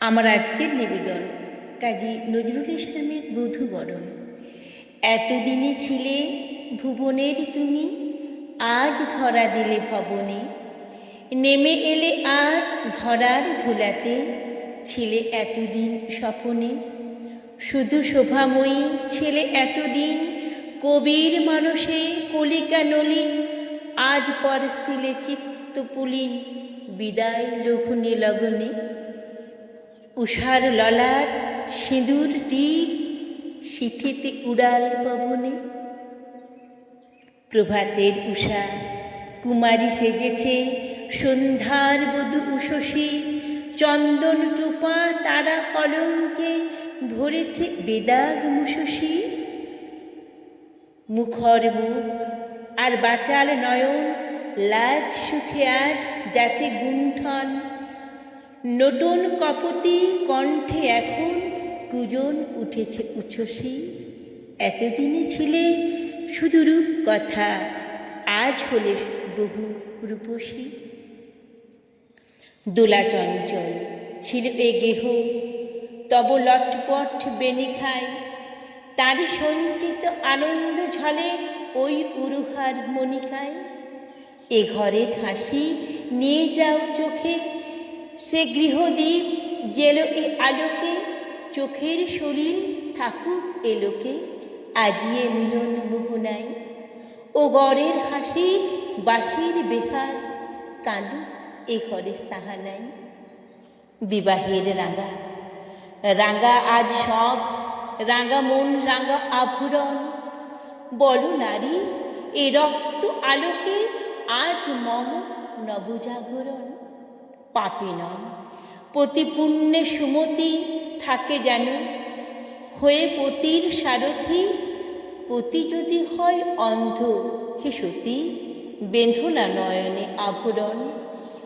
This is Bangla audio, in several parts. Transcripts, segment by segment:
আমার আজকের নিবেদন। কাজী নজরুল ইসলামের বধূবরণ এতদিনে ছিলে ভুবনের তুমি, আজ ধরা দিলে ভবনে। নেমে এলে আজ ধরার ধুলাতে, ছিলে এতদিন স্বপনে। শুধু শোভাময়ী ছেলে এতদিন, কবির মানসে কলিকা নলিন, আজ পরশিলে চিত্ত পুলিন, বিদায় লঘুনে লগনে। উষার ললাট সিঁদুর টিপ, সিথিতে উড়াল পবনে। প্রভাতের উষা, কুমারী সেজেছে, সন্ধ্যার বধূ উষসী। চন্দন টুপা তারা কলঙ্কে ভরেছে বেদাগ মুশসী মুখর মুখ আর বাচাল নয়ন, লাজ সুখে আজ যাচে গুণ্ঠন। নতুন কপতি কণ্ঠে এখন কুজন উঠেছে উচ্ছ্বসী। এতদিনে ছিলে শুধু রূপ কথা আজ হলে বহু রূপসী। দোলা চঞ্চল ছিল এ গেহ, তব লটপট বেনি খায়। তারই সঞ্চিত আনন্দ ঝলে ওই উরুহার মনিকায় এ ঘরের হাসি নিয়ে যাও চোখে সে গৃহদীপ জেলো এ আলোকে, চোখের শরীর থাকুক এলোকে আজিয়ে মিলন মোহনায় ও গড়ের হাসি বাঁশির বেহার, কাঁদুক এ ঘরে সাহানাই বিবাহের রাঙা রাঙা আজ সব, রাঙা মন, রাঙা আভরণ। বলো নারী, এ রক্ত আলোকে আজ মম নবজাগরণ। পাপে নয়। পতি পুণ্যে সুমতি থাকে যেন। হয়ে পতির সারথি, পতি যদি হয় অন্ধ, হে সতী, বেঁধো না নয়নে আভরণ।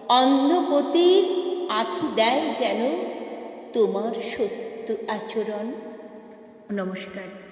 অন্ধপতির আঁখি দেয় যেন তোমার সত্য আচরণ। নমস্কার।